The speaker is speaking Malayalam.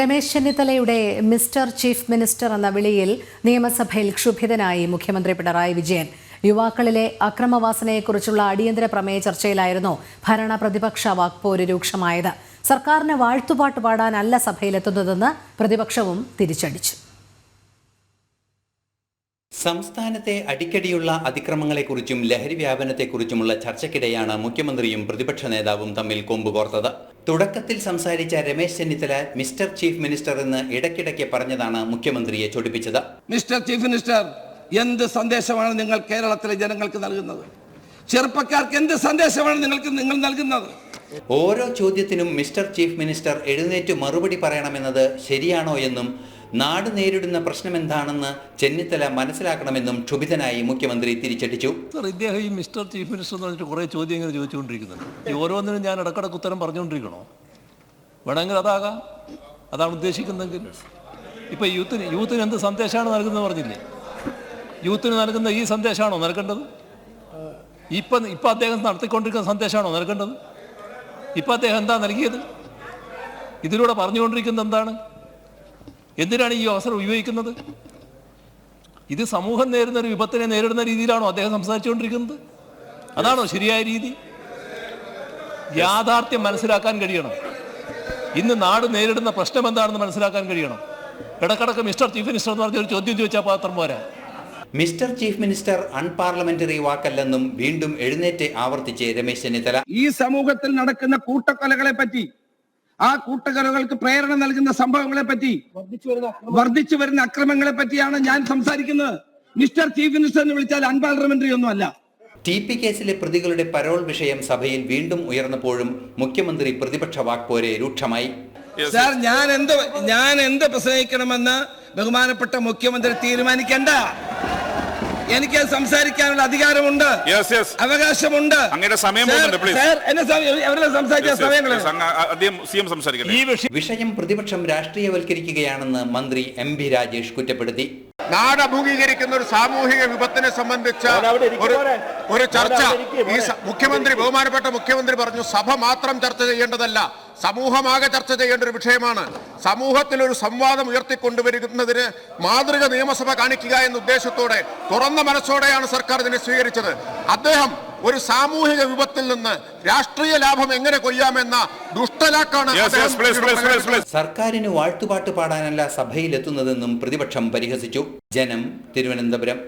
രമേശ് ചെന്നിത്തലയുടെ മിസ്റ്റർ ചീഫ് മിനിസ്റ്റർ എന്ന വിളിയിൽ നിയമസഭയിൽ ക്ഷുഭിതനായി മുഖ്യമന്ത്രി പിണറായി വിജയൻ. യുവാക്കളിലെ അക്രമവാസനയെക്കുറിച്ചുള്ള അടിയന്തര പ്രമേയ ചർച്ചയിലായിരുന്നു ഭരണ പ്രതിപക്ഷ വാക്പോര് രൂക്ഷമായത്. സർക്കാരിന് വാഴ്ത്തുപാട്ട് പാടാനല്ല സഭയിലെത്തുന്നതെന്ന് പ്രതിപക്ഷവും തിരിച്ചടിച്ചു. സംസ്ഥാനത്തെ അടിക്കടിയുള്ള അതിക്രമങ്ങളെക്കുറിച്ചും ലഹരി വ്യാപനത്തെക്കുറിച്ചുമുള്ള ചർച്ചയ്ക്കിടെയാണ് മുഖ്യമന്ത്രിയും പ്രതിപക്ഷ നേതാവും തമ്മിൽ കൊമ്പുകോർത്തത് തുടക്കത്തിൽ സംസാരിച്ച Ramesh Chennithala mister chief minister എന്ന് ഇടയ്ക്കിടയ്ക്ക് പറഞ്ഞതാണ് മുഖ്യമന്ത്രിയെ ചൊടിപ്പിച്ചത്. മിസ്റ്റർ ചീഫ് മിനിസ്റ്റർ എന്ത് സന്ദേശമാണ് നിങ്ങൾ കേരളത്തിലെ ജനങ്ങൾക്ക് നൽകുന്നത്? ചെറുപ്പക്കാർക്ക് എന്ത് സന്ദേശമാണ് നിങ്ങൾക്ക് നിങ്ങൾ നൽകുന്നത്? ഓരോ ചോദ്യത്തിനും മിസ്റ്റർ ചീഫ് മിനിസ്റ്റർ എഴുന്നേറ്റ് മറുപടി പറയണമെന്നത് ശരിയാണോ എന്നും നാട് നേരിടുന്ന പ്രശ്നം എന്താണെന്ന് ചെന്നിത്തല മനസ്സിലാക്കണമെന്നും ക്ഷുഭിതനായി മുഖ്യമന്ത്രി തിരിച്ചടിച്ചു. സർ ഇദ്ദേഹം ഈ മിസ്റ്റർ ചീഫ് മിനിസ്റ്റർ എന്ന് പറഞ്ഞിട്ട് കുറേ ചോദ്യം ഇങ്ങനെ ചോദിച്ചുകൊണ്ടിരിക്കുന്നുണ്ട്. ഈ ഓരോന്നിനും ഞാൻ ഇടക്കിടക്ക് ഉത്തരം പറഞ്ഞുകൊണ്ടിരിക്കണോ? വേണമെങ്കിൽ അതാകാം. അതാണ് ഉദ്ദേശിക്കുന്നതെങ്കിൽ. ഇപ്പം യൂത്തിന് യൂത്തിന് എന്ത് സന്ദേശമാണ് നൽകുന്നത് പറഞ്ഞില്ലേ? യൂത്തിന് നൽകുന്ന ഈ സന്ദേശമാണോ നൽകേണ്ടത്? ഇപ്പം ഇപ്പം അദ്ദേഹം നടത്തിക്കൊണ്ടിരിക്കുന്ന സന്ദേശമാണോ നൽകേണ്ടത്? ഇപ്പം അദ്ദേഹം എന്താ നൽകിയത്? ഇതിലൂടെ പറഞ്ഞുകൊണ്ടിരിക്കുന്നത് എന്താണ്? എന്തിനാണ് ഈ അവസരം ഉപയോഗിക്കുന്നത്? ഇത് സമൂഹം നേരിടുന്ന ഒരു വിപത്തിനെ നേരിടുന്ന രീതിയിലാണോ അദ്ദേഹം സംസാരിച്ചുകൊണ്ടിരിക്കുന്നത്? അതാണോ ശരിയായ രീതി? യാഥാർത്ഥ്യം മനസ്സിലാക്കാൻ കഴിയണം. ഇന്ന് നാട് നേരിടുന്ന പ്രശ്നം എന്താണെന്ന് മനസ്സിലാക്കാൻ കഴിയണം. ഇടക്കിടക്ക് മിസ്റ്റർ ചീഫ് മിനിസ്റ്റർ എന്ന് പറഞ്ഞ ഒരു ചോദ്യം ചോദിച്ചാൽ പാത്രം പോരാ. മിസ്റ്റർ ചീഫ് മിനിസ്റ്റർ അൺപാർലമെന്ററി വാക്കല്ലെന്നും വീണ്ടും എഴുന്നേറ്റ് ആവർത്തിച്ച് രമേശ് ചെന്നിത്തല. ഈ സമൂഹത്തിൽ നടക്കുന്ന കൂട്ടക്കൊലകളെ പറ്റി ആ കൂട്ടക്കൊലകൾക്ക് പ്രേരണ നൽകുന്ന സംഭവങ്ങളെ പറ്റി വർദ്ധിച്ചു വരുന്ന അക്രമങ്ങളെ പറ്റിയാണ് ഞാൻ സംസാരിക്കുന്നത്. മിസ്റ്റർ ചീഫ് മിനിസ്റ്റർ എന്ന് വിളിച്ചാൽ അൺപാർലമെന്ററി ഒന്നുമല്ല ടി പി കേസിലെ പ്രതികളുടെ പരോൾ വിഷയം സഭയിൽ വീണ്ടും ഉയർന്നപ്പോഴും മുഖ്യമന്ത്രി പ്രതിപക്ഷ വാക്പോരെ രൂക്ഷമായി. സാർ ഞാൻ എന്ത് ഞാൻ എന്ത് പ്രസംഗിക്കണമെന്ന് ബഹുമാനപ്പെട്ട മുഖ്യമന്ത്രി തീരുമാനിക്കണ്ട. എനിക്ക് സംസാരിക്കാനുള്ള അധികാരമുണ്ട്. അവകാശമുണ്ട്. അങ്ങയുടെ സമയം സംസാരിക്കാം ഈ വിഷയം വിഷയം പ്രതിപക്ഷം രാഷ്ട്രീയവൽക്കരിക്കുകയാണെന്ന് മന്ത്രി എം ബി രാജേഷ് കുറ്റപ്പെടുത്തി. നാട് അഭിമുഖീകരിക്കുന്ന ഒരു സാമൂഹിക വിപത്തിനെ സംബന്ധിച്ച ഒരു ഒരു ചർച്ച. ഈ മുഖ്യമന്ത്രി ബഹുമാനപ്പെട്ട മുഖ്യമന്ത്രി പറഞ്ഞു സഭ മാത്രം ചർച്ച ചെയ്യേണ്ടതല്ല. സമൂഹമാകെ ചർച്ച ചെയ്യേണ്ട ഒരു വിഷയമാണ്. സമൂഹത്തിൽ ഒരു സംവാദം ഉയർത്തിക്കൊണ്ടുവരുന്നതിന് മാതൃക നിയമസഭ കാണിക്കുക എന്ന ഉദ്ദേശത്തോടെ തുറന്ന മനസ്സോടെയാണ് സർക്കാർ ഇതിനെ സ്വീകരിച്ചത്. അദ്ദേഹം ഒരു സാമൂഹിക വിപത്തിൽ നിന്ന് രാഷ്ട്രീയ ലാഭം എങ്ങനെ കൊയ്യാമെന്ന ദുഷ്ടലാക്കാണ്. സർക്കാരിന് വാഴ്ത്തുപാട്ട് പാടാനല്ല സഭയിലെത്തുന്നതെന്നും പ്രതിപക്ഷം പരിഹസിച്ചു ജനം തിരുവനന്തപുരം